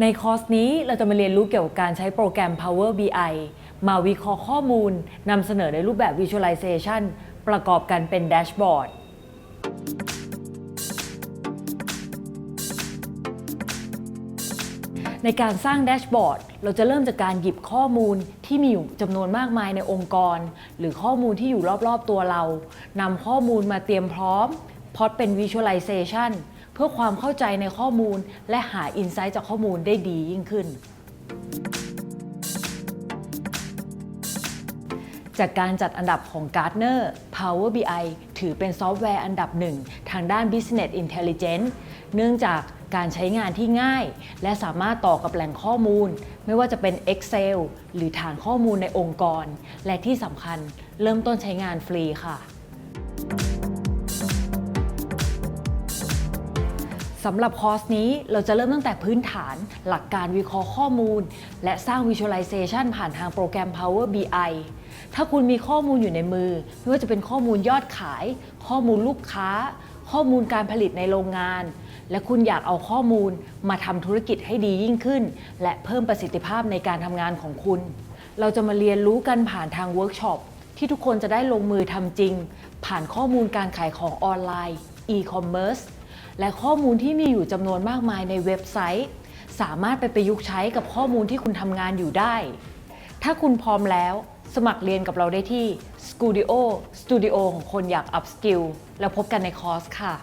ในคอร์สนี้เราจะมาเรียนรู้เกี่ยวกับการใช้โปรแกรม Power BI มาวิเคราะห์ข้อมูลนำเสนอในรูปแบบ Visualization ประกอบกันเป็นแดชบอร์ดในการสร้างแดชบอร์ดเราจะเริ่มจากการหยิบข้อมูลที่มีอยู่จำนวนมากมายในองค์กร หรือข้อมูลที่อยู่รอบๆตัวเรานำข้อมูลมาเตรียมพร้อมพอดเป็น Visualization เเพื่อความเข้าใจในข้อมูล และหาอินไซต์จากข้อมูลได้ดียิ่งขึ้น จากการจัดอันดับของ Gartner Power BI ถือเป็นซอฟต์แวร์อันดับหนึ่งทางด้าน Business Intelligence เนื่องจากการใช้งานที่ง่าย และสามารถต่อกับแหล่งข้อมูล ไม่ว่าจะเป็น Excel หรือฐานข้อมูลในองค์กร และที่สำคัญเริ่มต้นใช้งานฟรีค่ะ สำหรับคอร์สนี้เราจะเริ่มตั้งแต่พื้นฐาน หลักการวิเคราะห์ข้อมูล และสร้าง Visualization ผ่านทางโปรแกรม Power BI ถ้าคุณมีข้อมูลอยู่ในมือ ไม่ว่าจะเป็นข้อมูลยอดขาย ข้อมูลลูกค้า ข้อมูลการผลิตในโรงงาน และคุณอยากเอาข้อมูลมาทำธุรกิจให้ดียิ่งขึ้น และเพิ่มประสิทธิภาพในการทำงานของคุณ เราจะมาเรียนรู้กันผ่านทางเวิร์กช็อปที่ทุกคนจะได้ลงมือทำจริง ผ่านข้อมูลการขายของออนไลน์ e-commerce และข้อมูลที่มีอยู่จำนวนมากมายในเว็บไซต์ สามารถไปประยุกต์ใช้กับข้อมูลที่คุณทำงานอยู่ได้ ถ้าคุณพร้อมแล้ว สมัครเรียนกับเราได้ที่ Studio Studio ของคนอยากอัพสกิลแล้วพบกันในคอร์สค่ะ